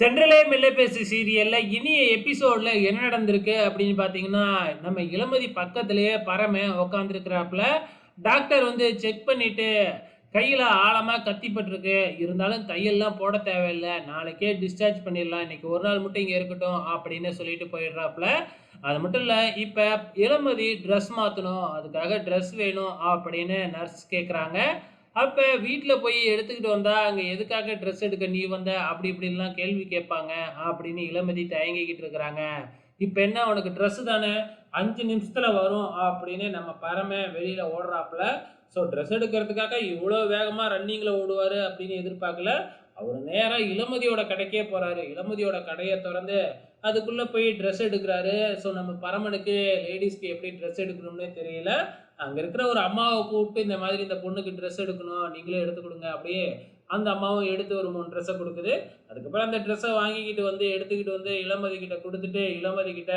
தென்றலே மெல்ல சீரியலில் சீரியல்ல இனிய எபிசோடில் என்ன நடந்திருக்கு அப்படின்னு பார்த்தீங்கன்னா நம்ம இளமதி பக்கத்திலேயே பரம உக்காந்துருக்கிறாப்புல. டாக்டர் வந்து செக் பண்ணிவிட்டு கையில் ஆழமாக கத்திப்பட்டிருக்கு. இருந்தாலும் கையெல்லாம் போட தேவையில்லை. நாளைக்கே டிஸ்சார்ஜ் பண்ணிடலாம். இன்றைக்கி ஒரு நாள் மட்டும் இங்கே இருக்கட்டும் அப்படின்னு சொல்லிட்டு போயிடுறாப்புல. அது மட்டும் இல்லை இப்போ இளமதி ட்ரெஸ் மாற்றணும் அதுக்காக ட்ரெஸ் வேணும் அப்படின்னு நர்ஸ் கேட்குறாங்க அப்போ வீட்டில் போய் எடுத்துக்கிட்டு வந்தால் அங்கே எதுக்காக ட்ரெஸ் எடுக்க நீ வந்த? அப்படி இப்படின்லாம் கேள்வி கேட்பாங்க. அப்படின்னு இளமதி தயங்கிக்கிட்டு இருக்கிறாங்க. இப்போ என்ன? உனக்கு ட்ரெஸ்ஸு தானே? அஞ்சு நிமிஷத்தில் வரும் அப்படின்னு நம்ம பரம வெளியில் ஓடுறாப்புல. ஸோ ட்ரெஸ் எடுக்கிறதுக்காக இவ்வளோ வேகமாக ரன்னிங்கில் ஓடுவார் அப்படின்னு எதிர்பார்க்கல. அவர் நேராக இளமதியோட கடைக்கே போகிறாரு இளமதியோட கடையை திறந்து அதுக்குள்ளே போய் ட்ரெஸ் எடுக்கிறாரு. ஸோ நம்ம பரமனுக்கு லேடிஸ்க்கு எப்படி ட்ரெஸ் எடுக்கணும்னே தெரியல. அங்கே இருக்கிற ஒரு அம்மாவை கூப்பிட்டு இந்த மாதிரி இந்த பொண்ணுக்கு ட்ரெஸ் எடுக்கணும் நீங்களே எடுத்து கொடுங்க அப்படியே அந்த அம்மாவும் எடுத்து ஒரு மூணு ட்ரெஸ்ஸை கொடுக்குது. அதுக்கப்புறம் அந்த ட்ரெஸ்ஸை வாங்கிக்கிட்டு வந்து எடுத்துக்கிட்டு வந்து இளமதி கிட்ட கொடுத்துட்டு இளமதி கிட்ட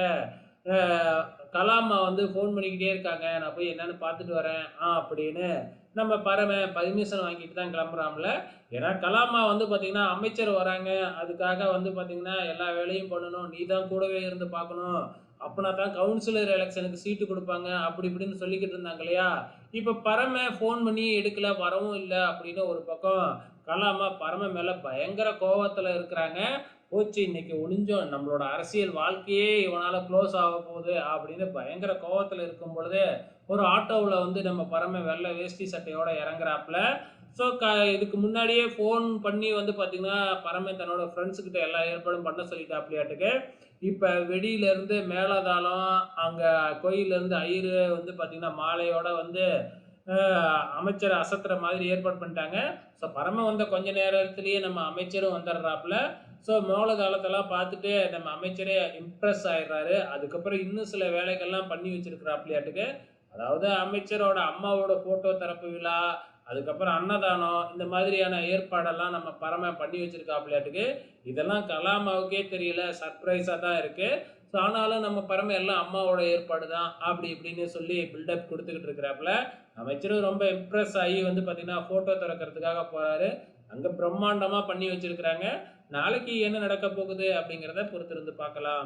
கலாமா கலாம்மா வந்து ஃபோன் பண்ணிக்கிட்டே இருக்காங்க. நான் போய் என்னன்னு பார்த்துட்டு வரேன் ஆ அப்படின்னு நம்ம பரம பர்மிஷன் வாங்கிட்டு தான் கிளம்புறாம்ல. ஏன்னா கலாமா வந்து பார்த்திங்கன்னா அமைச்சர் வராங்க. அதுக்காக வந்து பார்த்திங்கன்னா எல்லா வேலையும் பண்ணணும். நீ தான் கூடவே இருந்து பார்க்கணும். அப்போனா தான் கவுன்சிலர் எலெக்ஷனுக்கு சீட்டு கொடுப்பாங்க அப்படி இப்படின்னு சொல்லிக்கிட்டு இருந்தாங்க இல்லையா இப்போ பரம ஃபோன் பண்ணி எடுக்கல வரவும் இல்லை அப்படின்னு ஒரு பக்கம் கலாமா பரம மேலே பயங்கர கோவத்தில் இருக்கிறாங்க. போச்சு இன்னைக்கு ஒளிஞ்சோம். நம்மளோட அரசியல் வாழ்க்கையே இவனால் க்ளோஸ் ஆக போகுது அப்படின்னு பயங்கர கோவத்தில் இருக்கும் பொழுது ஒரு ஆட்டோவில் வந்து நம்ம பரம வெள்ளை வேஷ்டி சட்டையோட இறங்குறாப்புல. ஸோ க இதுக்கு முன்னாடியே ஃபோன் பண்ணி வந்து பார்த்தீங்கன்னா பரமே தன்னோட ஃப்ரெண்ட்ஸுக்கிட்ட எல்லா ஏற்பாடும் பண்ண சொல்லிட்டாப்லையாட்டுக்கு. இப்போ வெடியிலேருந்து மேலதாளம் அங்கே கோயிலேருந்து ஐயரு வந்து பார்த்தீங்கன்னா மாலையோட வந்து அமைச்சர் அமைச்சரை அசத்துற மாதிரி ஏற்பாடு பண்ணிட்டாங்க. ஸோ பரம வந்த கொஞ்ச நேரத்துலேயே நம்ம அமைச்சரும் வந்துடுறாப்புல. ஸோ மேலதாளத்தெல்லாம் பார்த்துட்டு நம்ம அமைச்சரே இம்ப்ரெஸ் ஆயிடுறாரு. அதுக்கப்புறம் இன்னும் சில வேலைகள்லாம் பண்ணி வச்சிருக்கிறாப்லையாட்டுக்கு. அதாவது அமைச்சரோட அம்மாவோட ஃபோட்டோ திறப்பு விழா அதுக்கப்புறம் அன்னதானம் இந்த மாதிரியான ஏற்பாடெல்லாம் நம்ம பரம பண்ணி வச்சிருக்காப்லையாட்டுக்கு. இதெல்லாம் கலாமாவுக்கே தெரியல சர்ப்ரைஸாக தான் இருக்கு. ஸோ ஆனாலும் நம்ம பரம எல்லாம் அம்மாவோட ஏற்பாடு தான் அப்படி இப்படின்னு சொல்லி பில்டப் கொடுத்துக்கிட்டு இருக்கிறாப்புல அமைச்சரும் ரொம்ப இம்ப்ரெஸ் ஆகி வந்து பார்த்தீங்கன்னா ஃபோட்டோ திறக்கிறதுக்காக போகிறாரு அங்கே பிரம்மாண்டமாக பண்ணி வச்சிருக்கிறாங்க. நாளைக்கு என்ன நடக்க போகுது அப்படிங்கிறத பொறுத்திருந்து பார்க்கலாம்.